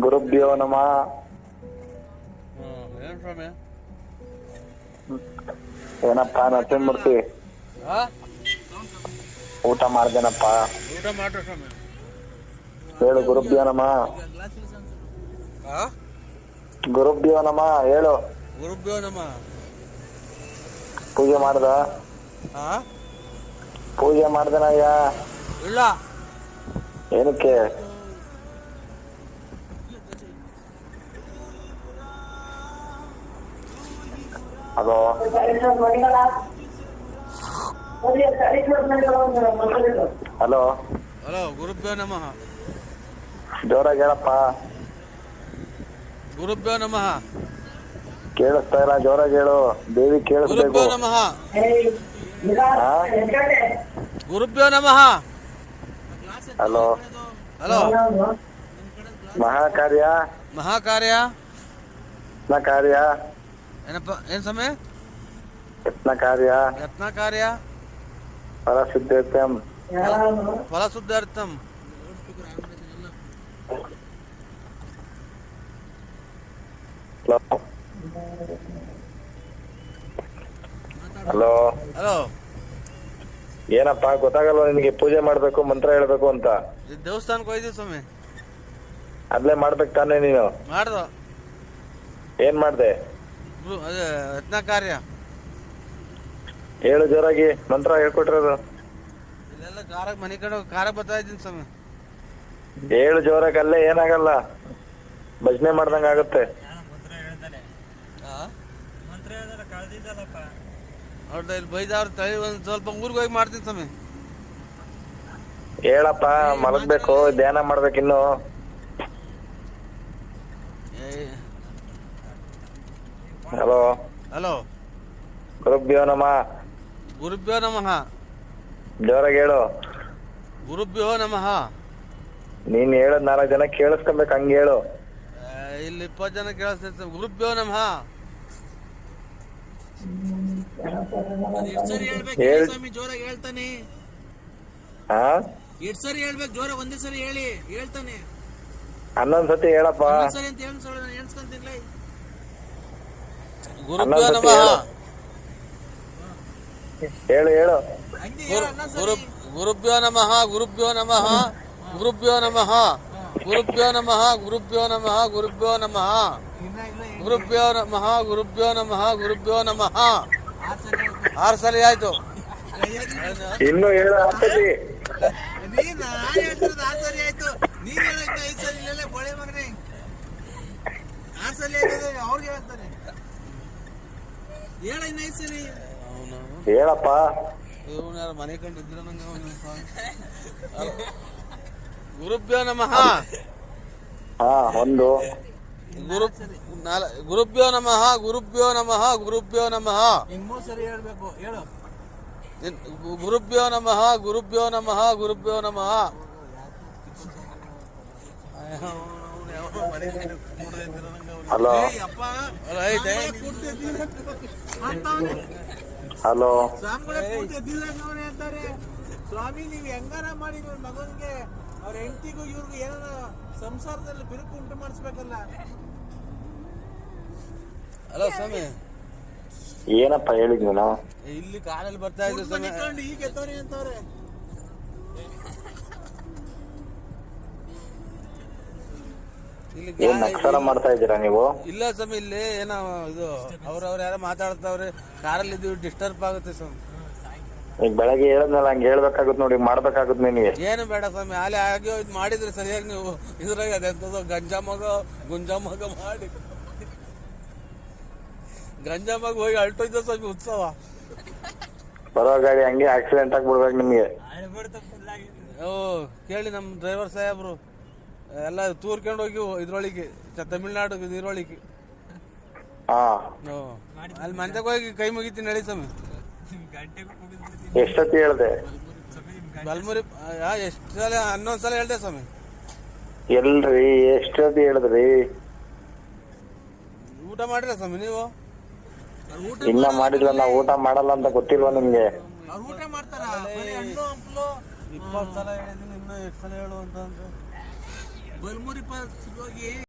ಗುರುಭ್ಯೋ ನಮಃ. ಏನ್ ಸ್ವಾಮಿ? ಏನಪ್ಪ ನರಸಿಂಹಮೂರ್ತಿ ಆ? ಊಟ ಮಾಡ್ದೇನಪ್ಪ. ಊಟ ಮಾಡ್ರಿ ಸ್ವಾಮಿ. ಹೇಳು ಗುರುಭ್ಯೋ ನಮ. ಆ? ಗುರುಭ್ಯೋ ನಮ ಹೇಳು. ಗುರುಭ್ಯೋ ನಮ. ಪೂಜೆ ಮಾಡ್ದ? ಆ? ಪೂಜೆ ಮಾಡ್ದನಯ್ಯ? ಇಲ್ಲ. ಏನಕ್ಕೆ? ಹಲೋ ಹಲೋ ಹಲೋ ಗುರುಭ್ಯೋ ನಮಃ. ಜೋರಾಗಿ ಹೇಳಪ್ಪ. ಗುರುಭ್ಯೋ ನಮಃ. ಕೇಳಿಸ್ತಾ ಇಲ್ಲ ಜೋರಾಗಿ ಹೇಳು. ದೇವಿ ಕೇಳಿಸ್ಬೇಕು. ಗುರುಭ್ಯೋ ನಮಃ. ಹಾ? ಗುರುಭ್ಯೋ ನಮಃ. ಹಲೋ. ಹಲೋ. ಮಹಾಕಾರ್ಯ? ಮಹಾಕಾರ್ಯ? ಮಹಾಕಾರ್ಯ ಕಾರ್ಯ? ಏನಪ್ಪ ಏನ್ ಸಮಯ ಯತ್ನ ಕಾರ್ಯ ಯತ್ನ ಕಾರ್ಯ ಪರಸಿದ್ಧತ್ಯಂ ಫಲಶುದ್ಧಾರ್ಥಂ ಹಲೋ. ಹಲೋ. ಏನಪ್ಪ ಗೊತ್ತಾಗಲ್ವಾ ನಿನಗೆ ಪೂಜೆ ಮಾಡ್ಬೇಕು ಮಂತ್ರ ಹೇಳ್ಬೇಕು ಅಂತ? ದೇವಸ್ಥಾನಕ್ಕೆ ಹೋಯ್ತೀವಿ ಸ್ವಾಮಿ. ಅದ್ಲೇ ಮಾಡ್ಬೇಕು ತಾನೇ ನೀನು? ಮಾಡ್ದ. ಏನ್ ಮಾಡ್ದೆ? ಅದೇ ಯತ್ನ ಕಾರ್ಯ? ಹೇಳು ಜೋರಾಗಿ ಮಂತ್ರ ಹೇಳ್ಕೊಟ್ರದು ಇಲ್ಲೆಲ್ಲ ಕಾರ ಮನೆ ಕಡೆ ಕಾರ ಬರ್ತಾ ಇದ್ದೀನಿ ಸ್ವಾಮಿ. ಹೇಳು ಜೋರಾಗಿ ಅಲ್ಲೇ ಏನಾಗಲ್ಲ. ಭಜನೆ ಮಾಡ್ದಂಗ ಆಗುತ್ತೆ. ಅವ್ರದ್ದು ಇಲ್ಲಿ ಬೈದವ್ರ ತಳಿ ಒಂದು ಸ್ವಲ್ಪ ಊರಿಗೆ ಹೋಗಿ ಮಾಡ್ತೀನಿ ಸ್ವಾಮಿ. ಹೇಳಪ್ಪ ಮಲಗ್ಬೇಕು ಧ್ಯಾನ ಮಾಡ್ಬೇಕಿನ್ನು ಹಲೋ. ಹಲೋ. ಗುರುಭ್ಯೋ ನಮಃ. ಗುರುಭ್ಯೋ ನಮಃ. ಜೋರಾಗಿ ಹೇಳು. ಗುರುಭ್ಯೋ ನಮಃ. ನೀನ್ ಹೇಳದ್ ನಾಲ್ಕು ಜನ ಕೇಳಿಸ್ಕೊಬೇಕು ಹಂಗ ಹೇಳು. ಆ, ಇಲ್ಲಿ ಇಪ್ಪತ್ತು ಜನ ಕೇಳಿಸ್ತೈತೆ ಗುರುಭ್ಯೋ ನಮಃ. ಎಷ್ಟ್ ಸರಿ ಹೇಳ್ಬೇಕು? ಹೇಳ್. ಹೇಳಿ ಸ್ವಾಮಿ ಜೋರಾಗಿ ಹೇಳ್ತಾನೆ. ಹಾ? ಎಷ್ಟ್ ಸರಿ ಹೇಳ್ಬೇಕು? ಜೋರಾಗಿ ಒಂದೇ ಸರಿ ಹೇಳಿ. ಹೇಳ್ತಾನೆ. ಹನ್ನೊಂದ್ ಸತಿ ಹೇಳಪ್ಪ. ಒಂದ್ ಸರಿ ಅಂತ ಹೇಳಿ ಸೊಳ್ಳೆ ನಾನು ಎಣ್ಸ್ಕೊಂತಿನ್ಲ ಗುರುಭ್ಯೋ ನಮಃ ಹೇಳು. ಹೇಳು ಗುರು ಗುರುಭ್ಯೋ ನಮಃ ಗುರುಭ್ಯೋ ನಮಃ ಗುರುಭ್ಯೋ ನಮಃ ಗುರುಭ್ಯೋ ನಮಃ ಗುರುಭ್ಯೋ ನಮಃ ಗುರುಭ್ಯೋ ನಮಃ. ಗುರುಭ್ಯೋ ನಮಃ ಗುರುಭ್ಯೋ ನಮಃ ಗುರುಭ್ಯೋ ನಮಃ. ಆರ್ ಸರಿ ಹೇಳ್ಬೇಕು. ಆರು ಸಲ ಆಯ್ತು. ಇನ್ನು ಹೇಳು ಹತ್ತು ಸತಿ ನೀನ್ ನಾನ್ ಹೇಳ್ತಿರೋದು ಆರ್ ಸರಿ ಆಯ್ತು ನೀನ್ ಹೇಳ ಇನ್ನ ಐದ್ ಸರಿ ಇಲ್ಲೇ ಬೋಳೆ ಮಗನೇ ಆರ್ ಸರಿ ಆಯ್ತದೆ ಅವ್ರಿಗೆ ಹೇಳ್ತಾನೆ ಹೇಳ ಇನ್ನ ಐದ್ ಸರಿ ಅವನು ಹೇಳಪ್ಪ. ಮನೆ ಕಂಡಿದ್ರ ಗುರುಭ್ಯೋ ನಮಃ. ಹಾ ಒಂದು. ಗುರು ಗುರುಭ್ಯೋ ನಮಃ ಗುರುಭ್ಯೋ ನಮಃ ಗುರುಭ್ಯೋ ನಮಃ. ಇನ್ ಮೂರ್ ಸರಿ ಹೇಳ್ಬೇಕು ಹೇಳು ಗುರುಭ್ಯೋ ನಮಃ ಗುರುಭ್ಯೋ ನಮಃ ಗುರುಭ್ಯೋ ನಮಃ. ಹಲೋ. ಹಲೋ. ಸ್ವಾಮಿ ನೀವು ಹೆಂಗಾರ ಮಾಡಿ ನನ್ನ ಮಗನ್ಗೆ ಅವ್ರ ಹೆಂಡತಿಗೂ ಇವ್ರಿಗೂ ಏನಾರ ಸಂಸಾರದಲ್ಲಿ ಬಿರುಕು ಉಂಟು ಮಾಡಿಸ್ಬೇಕಲ್ಲ. ಹಲೋ ಸ್ವಾಮಿ. ಏನಪ್ಪ ಹೇಳಿದ್ ನೀನು? ಇಲ್ಲಿ ಕಾರಲ್ಲಿ ಬರ್ತಾ ಇದ್ದೀವಿ ಸ್ವಾಮಿ. ಈಗ ಎತ್ತವ್ರಿ ಅಂತವ್ರೆ. ಇಲ್ಲಿ ಏನ್ ನಕ್ಸಲ ಮಾಡ್ತಾ ಇದ್ದೀರಾ ನೀವು? ಇಲ್ಲ ಸ್ವಾಮಿ ಇಲ್ಲಿ ಏನೋ ಇದು ಅವ್ರವ್ರು ಯಾರೋ ಮಾತಾಡ್ತಾವ್ರೆ ಕಾರಲ್ಲಿ ಇದ್ದೀವಿ ಡಿಸ್ಟರ್ಬ್ ಆಗುತ್ತೆ ಸ್ವಾಮಿ. ಈಗ ಬೆಳಗ್ಗೆ ಹೇಳದ್ನಲ್ಲ ಹಂಗ ಹೇಳ್ಬೇಕಾಗುತ್ತೆ ನೋಡಿ ಮಾಡ್ಬೇಕಾಗುತ್ತೆ ನಿಮಗೆ ಏನು ಬೇಡ ಸ್ವಾಮಿ ಅಲ್ಲಿ ಆಗ್ಯೋ ಇದು ಮಾಡಿದ್ರೆ ಸರಿಯಾಗಿ ನೀವು ಇದ್ರಾಗ ಅದೆಂತದೋ ಗಂಜಾಮಗ ಗುಂಜಾಮಗ ಗುಂಜಾ ಮಗ ಮಾಡಿ. ಗಂಜಾಮಗ ಹೋಗಿ ಅಲ್ಟೋಯ್ತ ಸ್ವಾಮಿ ಉತ್ಸವ. ಬರೋ ಗಾಡಿ ಹಂಗೆ ಆಕ್ಸಿಡೆಂಟ್ ಆಗ್ಬಿಡ್ಬೇಕು ನಿಮಗೆ. ಓ ಕೇಳಿ ನಮ್ಮ ಡ್ರೈವರ್ ಸಾಹೇಬ್ರು. ಎಲ್ಲ ತೂರ್ಕೊಂಡು ಹೋಗಿ ಇದ್ರೊಳಗೆ ಚ- ತಮಿಳ್ನಾಡು ಇದ್ರೊಳಗೆ. ಹಾ. ಅಲ್ಲಿ ಮಂದ್ಯಕ್ಕೆ ಹೋಗಿ ಕೈ ಮುಗಿತೀನಿ ಹೇಳಿ ಸ್ವಾಮಿ. ಎಷ್ಟೊತ್ತಿ ಹೇಳ್ದೆ? ಬಲ್ಮುರಿ ಎಷ್ಟು ಸಲ ಹನ್ನೊಂದು ಸಲ ಹೇಳ್ದೆ ಸ್ವಾಮಿ. ಎಲ್ರಿ ಎಷ್ಟೊತ್ತಿ ಹೇಳಿದ್ರಿ? ಊಟ ಮಾಡಿರ ಸ್ವಾಮಿ ನೀವು? ಇನ್ನ ಮಾಡಿಲ್ಲ ನಾವು ಊಟ ಮಾಡಲ್ಲ ಅಂತ ಗೊತ್ತಿಲ್ವಾ ನಿಮ್ಗೆ? ಅವ್ರು ಊಟ ಮಾಡ್ತಾರ? ಇಪ್ಪತ್ತು ಸಲ ಹೇಳಿದ್ದೀನಿ ಇನ್ನೂ ಎಷ್ಟು ಸಲ ಹೇಳು ಅಂತ ಅಂದ್ರೆ. ಬಲ್ಮುರಿ ಪಾಸ್ ಹೋಗಿ